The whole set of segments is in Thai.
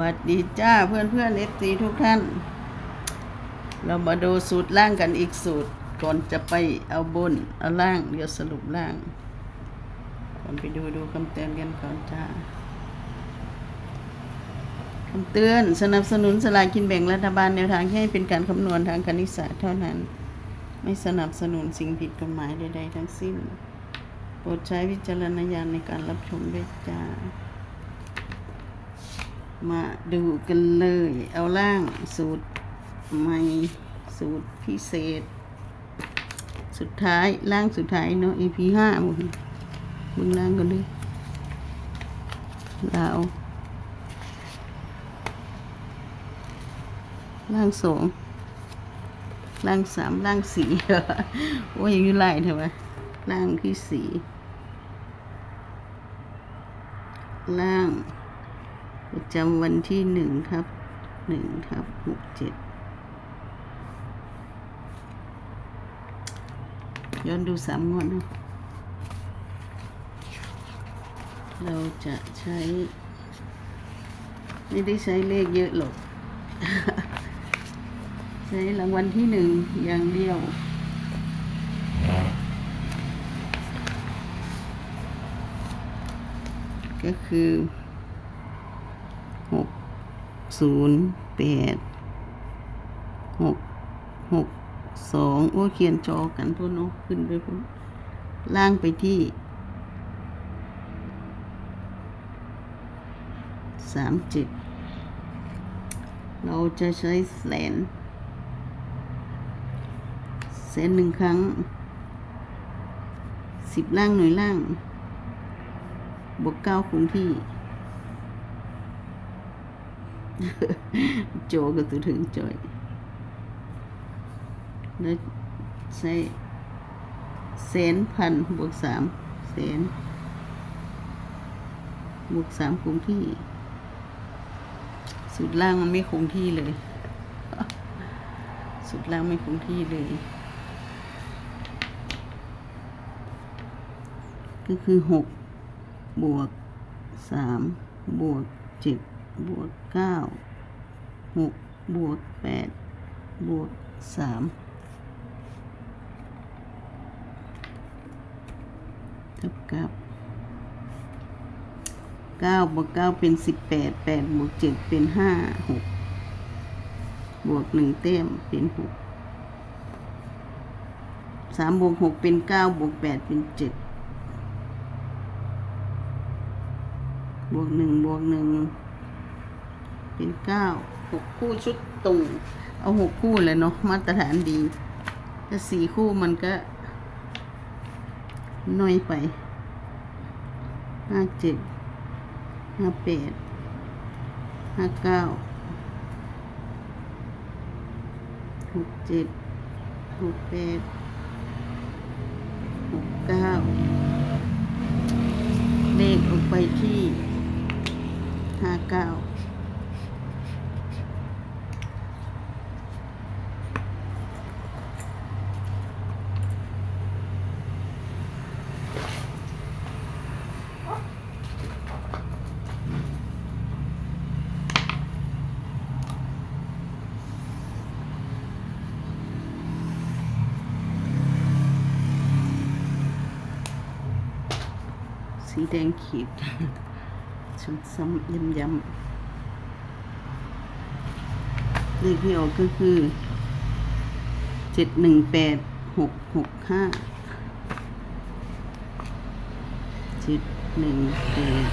วัสดีจ้าเพื่อนเพื่อนเอฟซีทุกท่าน เรามาดูสูตรล่างกันอีกสูตร ก่อนจะไปเอาบน เอาล่าง เดี๋ยวสรุปล่าง ก่อนไปดูดูคำเตือนกันก่อนจ้าคำเตือนสนับสนุนสลากกินแบ่งรัฐบาลแนวทางให้เป็นการคำนวณทางคณิตศาสตร์เท่านั้น ไม่สนับสนุนสิ่งผิดกฎหมายใด ๆ ทั้งสิ้น โปรดใช้วิจารณญาณในการรับชมด้วยจ้า มาดูกันเลย เอาล่างสูตรใหม่สูตรพิเศษ สุดท้ายล่างสุดท้ายเนาะ EP ห้าบุญบุญล่างกันเลยลาวล่างสองล่างสามล่างสี่โอ้ยยังอยู่ไล่เถอะวะล่างที่สี่ล่าง ประจำวันที่หนึ่งครับหนึ่งครับหกเจ็ดย้อนดูสามงวดนะเราจะใช้ ไม่ได้ใช้เลขเยอะหรอก ใช้รางวัลที่หนึ่งอย่างเดียวก็คือ ศูนย์แปดหกหกสองโอ้เขียนจอกันพุ่นเนาะขึ้นไปพุ่นล่างไปที่สามเจ็ดเราจะใช้แสนแสนหนึ่งครั้งสิบล่างหน่วยล่าง บวกเก้าคงที่ โจก็ตัวถึงจอย แล้วใช้แสนพันบวกสามแสนบวกสามคงที่ สุดล่างมันไม่คงที่เลย สุดล่างไม่คงที่เลยก็คือหกบวกสามบวกเจ็ด บวกเก้าหกบวกแปดบวกสามเท่ากับเก้าบวกเก้าเป็นสิบแปดแปดบวกเจ็ดเป็นห้าหกบวกหนึ่งเต็มเป็นหกสามบวกหกเป็นเก้าบวกแปดเป็นเจ็ดบวกหนึ่งบวกหนึ่ง เป็นเก้าหกคู่ชุดตรงเอาหกคู่เลยเนาะมาตรฐานดีถ้าสี่คู่มันก็น้อยไปห้าเจ็ดห้าแปดห้าเก้าหกเจ็ดหกแปดหกเก้าเลขออกไปที่ห้าเก้า สีแดงขีดชุดซ้ำย้ำย้ำเลขที่ออกก็คือเจ็ดหนึ่งแปดหกหกห้าเจ็ดหนึ่งแปด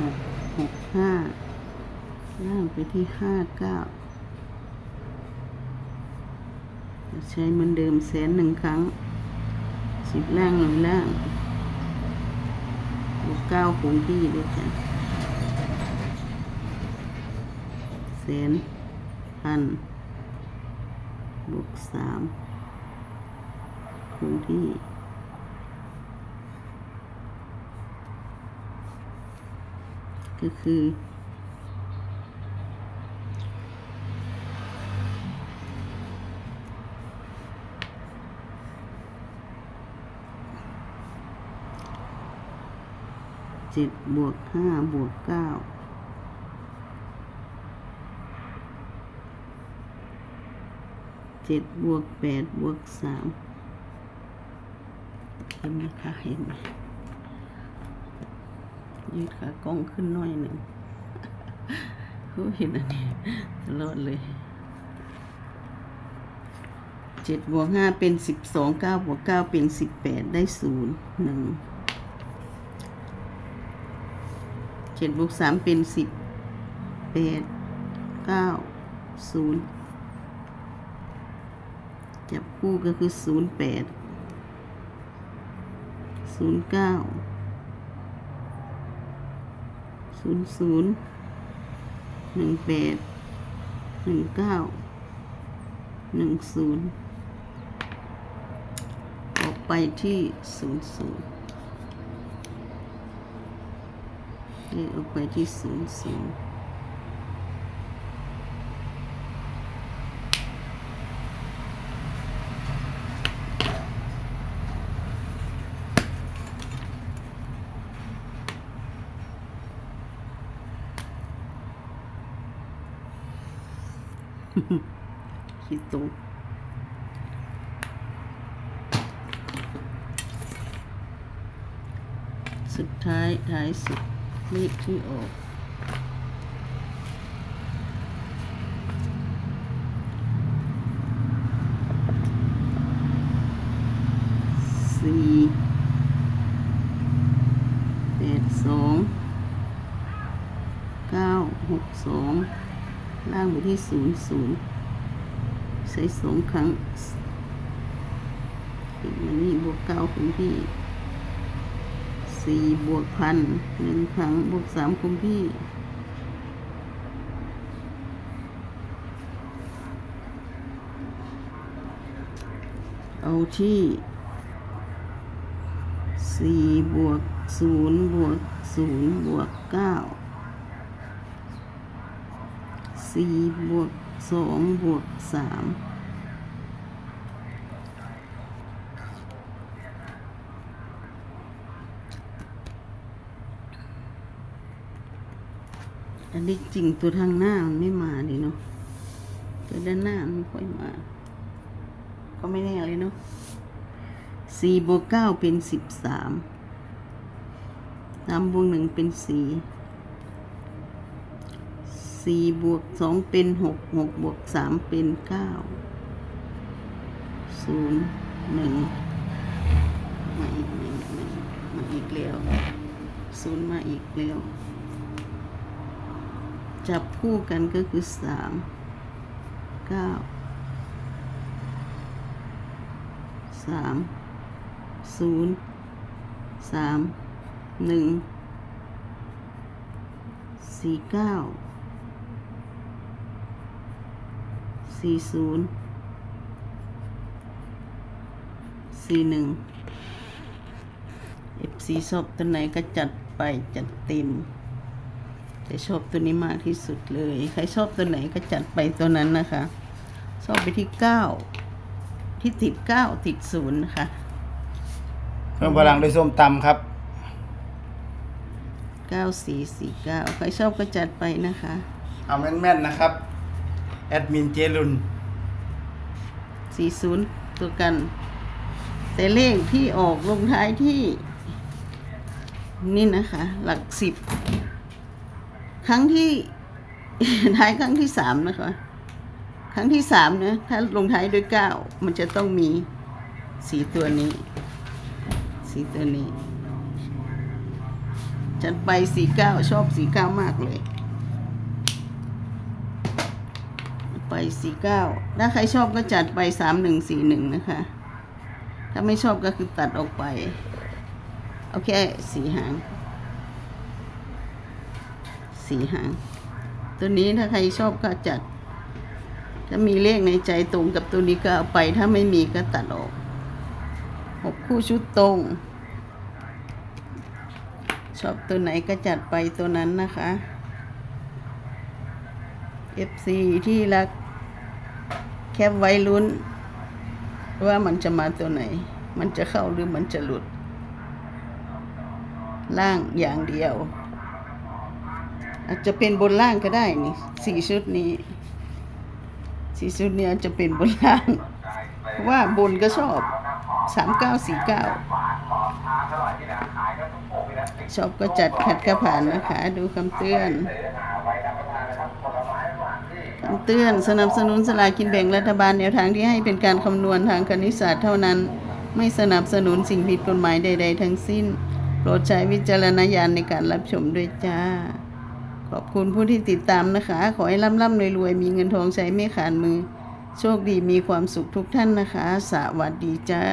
หกหกห้าล่างไปที่ห้าเก้าใช้เหมือนเดิมแสนหนึ่งครั้งสิบล่างหนึ่งล่าง เก้าคงที่ด้วยจ้ะแสนพันบวกสามคงที่ก็คือ เจ็ดบวกห้าบวกเก้าเจ็ดบวกแปดบวกสามเห็นไหมคะเห็นไหมยืดขากล้องขึ้นหน่อยหนึ่งเห็นอันนี้ตลอดเลยเจ็ดบวกห้าเป็นสิบสองเก้าบวกเก้าเป็นสิบแปดได้ศูนย์หนึ่ง เจ็ดบวกสามเป็นสิบแปดเก้าศูนย์จับคู่ก็คือศูนย์แปดศูนย์เก้าศูนย์ศูนย์หนึ่งแปดหนึ่งเก้าหนึ่งศูนย์ออกไปที่ศูนย์ศูนย์ เลขออกไปที่ศูนย์ศูนย์คิดตกสุดท้ายท้ายสุด ลขที่ออกสี่แปดสองเก้าหกสองล่างไปที่ศูนย์ศูนย์ใส่สองครั้งอีกมันนี่บวกเก้าคงที่ สี่บวกพันหนึ่งครั้งบวกสามคงที่เอาที่สี่บวกศูนย์บวกศูนย์บวกเก้าสี่บวกสองบวกสาม อันนี้จริงตัวทางหน้ามันไม่มาดิเนาะตัวด้านหน้ามันไม่ค่อยมา ก็ไม่แน่เลยเนาะสี่บวกเก้าเป็นสิบสามสามบวกหนึ่งเป็นสี่สี่บวกสองเป็นหกหกบวกสามเป็นเก้าศูนย์หนึ่งมาอีกหนึ่งหนึ่งมาอีกแล้วศูนย์มาอีกแล้ว จับคู่กันก็คือสามเก้าสามศูนย์สามหนึ่งสี่เก้าสี่ศูนย์สี่หนึ่งเอฟซีชอบตัวไหนก็จัดไปจัดเต็ม แต่ชอบตัวนี้มากที่สุดเลย ใครชอบตัวไหนก็จัดไปตัวนั้นนะคะ ชอบไปที่เก้าที่ติดเก้าติดศูนย์นะคะเพิ่มพลังด้วยส้มตำครับเก้าสี่สี่เก้าใครชอบก็จัดไปนะคะ เอาแม่นๆนะครับ แอดมินเจรุนสี่ศูนย์ตัวกัน แต่เลขที่ออกลงท้ายที่ นี่นะคะ หลักสิบ ครั้งที่ท้ายครั้งที่สามนะคะ ครั้งที่สามนะถ้าลงท้ายด้วยเก้ามันจะต้องมีสีตัวนี้ สีตัวนี้จัดไปสีเก้าชอบสีเก้ามากเลย ไปสีเก้าถ้าใครชอบก็จัดไปสามหนึ่งสี่หนึ่งนะคะ ถ้าไม่ชอบก็คือตัดออกไป โอเค สีหาง สีหาง ตัวนี้ถ้าใครชอบก็จัด ถ้ามีเลขในใจตรงกับตัวนี้ก็เอาไป ถ้าไม่มีก็ตัดออกหกคู่ชุดตรง ชอบตัวไหนก็จัดไปตัวนั้นนะคะ FC ที่รักแคปไว้ลุ้น ว่ามันจะมาตัวไหน มันจะเข้าหรือมันจะหลุด ล่างอย่างเดียว อาจจะเป็นบนล่างก็ได้นี่สี่ชุดนี้สีสุดนี่ยจจะเป็นบนล่าง เพราะว่าบนก็ชอบสามเก้าสี่เก้าชอบก็จัดขัดก็ผ่านนะคะ ดูคำเตือนคำเตือนสนับสนุนสลากินแบ่งรัฐบาลแนวทางที่ให้เป็นการคำนวณทางคณิตศาสตร์เท่านั้น ไม่สนับสนุนสิ่งผิดกฎหมายใด ๆ ทั้งสิ้น โปรดใช้วิจารณญาณในการรับชมด้วยจ้า ขอบคุณผู้ที่ติดตามนะคะ ขอให้ร่ำๆรวยๆมีเงินทองใช้ไม่ขาดมือ โชคดีมีความสุขทุกท่านนะคะ สวัสดีจ้า